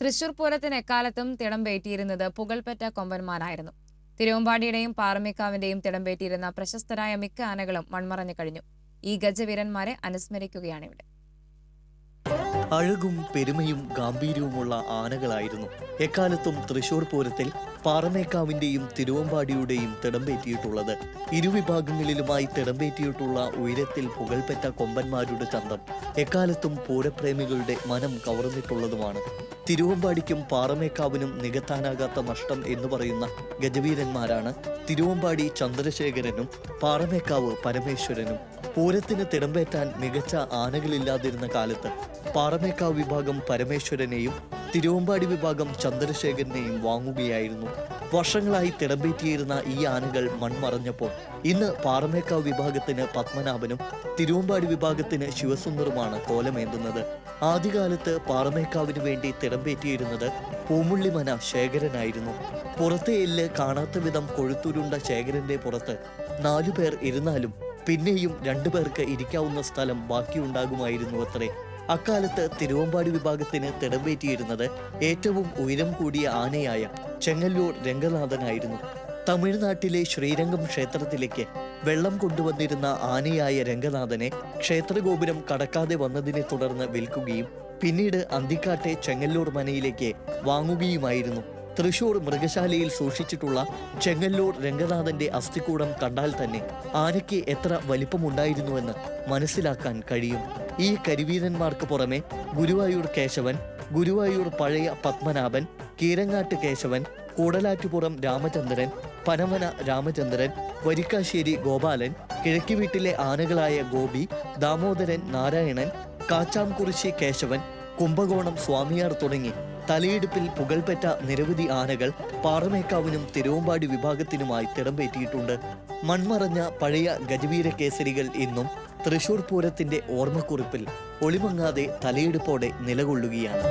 തൃശൂർ പൂരത്തിന് എക്കാലത്തും തിടംപേറ്റിയിരുന്നത് പുകൾപെറ്റ കൊമ്പന്മാരായിരുന്നു. തിരുവമ്പാടിയുടെയും പാറമേക്കാവിന്റെയും തിടംപേറ്റിയിരുന്ന പ്രശസ്തരായ മിക്ക ആനകളും മൺമറഞ്ഞു കഴിഞ്ഞു. ഈ ഗജവീരന്മാരെ അനുസ്മരിക്കുകയാണിവിടെ. അഴകും പെരുമയും ഗാംഭീര്യവുമുള്ള ആനകളായിരുന്നു. എക്കാലത്തും തൃശൂർ പൂരത്തിൽ പാറമേക്കാവിന്റെയും തിരുവമ്പാടിയുടെയും തിടമ്പേറ്റിയിട്ടുള്ളത്. ഇരുവിഭാഗങ്ങളിലുമായി തിടമ്പേറ്റിയിട്ടുള്ള ഉയരത്തിൽ പുകൾപെറ്റ കൊമ്പന്മാരുടെ ചന്തം. എക്കാലത്തും പൂരപ്രേമികളുടെ മനം കവർന്നിട്ടുള്ളതുമാണ്. തിരുവമ്പാടിക്കും പാറമേക്കാവിനും നികത്താനാകാത്ത നഷ്ടം എന്ന് പറയുന്ന ഗജവീരന്മാരാണ് തിരുവമ്പാടി ചന്ദ്രശേഖരനും പാറമേക്കാവ് പരമേശ്വരനും. പൂരത്തിന് തിടമ്പേറ്റാൻ മികച്ച ആനകളില്ലാതിരുന്ന കാലത്ത് പാറമേക്കാവ് വിഭാഗം പരമേശ്വരനെയും തിരുവമ്പാടി വിഭാഗം ചന്ദ്രശേഖരനെയും വാങ്ങുകയായിരുന്നു. വർഷങ്ങളായി തിടമ്പേറ്റിയിരുന്ന ഈ ആനകൾ മൺമറഞ്ഞപ്പോൾ ഇന്ന് പാറമേക്കാവ് വിഭാഗത്തിന് പത്മനാഭനും തിരുവമ്പാടി വിഭാഗത്തിന് ശിവസുന്ദറുമാണ് കോലമേന്തുന്നത്. ആദ്യകാലത്ത് പാറമേക്കാവിന് വേണ്ടി തിടമ്പേറ്റിയിരുന്നത് പൂമുള്ളിമന ശേഖരനായിരുന്നു. പുറത്തെ എല്ല് കാണാത്ത വിധം കൊഴുത്തുരുണ്ട ശേഖരന്റെ പുറത്ത് നാലുപേർ ഇരുന്നാലും പിന്നെയും രണ്ടുപേർക്ക് ഇരിക്കാവുന്ന സ്ഥലം ബാക്കിയുണ്ടാകുമായിരുന്നു അത്രേ. അക്കാലത്ത് തിരുവമ്പാടി വിഭാഗത്തിന് തിടമ്പേറ്റിയിരുന്നത് ഏറ്റവും ഉയരം കൂടിയ ആനയായ ചെങ്ങല്ലൂർ രംഗനാഥനായിരുന്നു. തമിഴ്നാട്ടിലെ ശ്രീരംഗം ക്ഷേത്രത്തിലേക്ക് വെള്ളം കൊണ്ടുവന്നിരുന്ന ആനയായ രംഗനാഥനെ ക്ഷേത്രഗോപുരം കടക്കാതെ വന്നതിനെ തുടർന്ന് വിൽക്കുകയും പിന്നീട് അന്തിക്കാട്ടെ ചെങ്ങല്ലൂർ മനയിലേക്ക് വാങ്ങുകയുമായിരുന്നു. തൃശൂർ മൃഗശാലയിൽ സൂക്ഷിച്ചിട്ടുള്ള ചെങ്ങല്ലൂർ രംഗനാഥന്റെ അസ്ഥിക്കൂടം കണ്ടാൽ തന്നെ ആനയ്ക്ക് എത്ര വലിപ്പമുണ്ടായിരുന്നുവെന്ന് മനസ്സിലാക്കാൻ കഴിയും. ഈ കരിവീരന്മാർക്ക് പുറമെ ഗുരുവായൂർ കേശവൻ ഗുരുവായൂർ പഴയ പത്മനാഭൻ കീരങ്ങാട്ട് കേശവൻ കൂടലാറ്റുപുറം രാമചന്ദ്രൻ പനമന രാമചന്ദ്രൻ വരിക്കാശ്ശേരി ഗോപാലൻ കിഴക്കി വീട്ടിലെ ആനകളായ ഗോപി ദാമോദരൻ നാരായണൻ കാച്ചാംകുറിശി കേശവൻ കുംഭകോണം സ്വാമിയാർ തുടങ്ങി തലയെടുപ്പിൽ പുകൾപെറ്റ നിരവധി ആനകൾ പാറമേക്കാവിനും തിരുവമ്പാടി വിഭാഗത്തിനുമായി തിടമ്പേറ്റിയിട്ടുണ്ട്. മൺമറഞ്ഞ പഴയ ഗജവീര കേസരികൾ ഇന്നും തൃശൂർ പൂരത്തിന്റെ ഓർമ്മക്കുറിപ്പിൽ ഒളിമങ്ങാതെ തലയെടുപ്പോടെ നിലകൊള്ളുകയാണ്.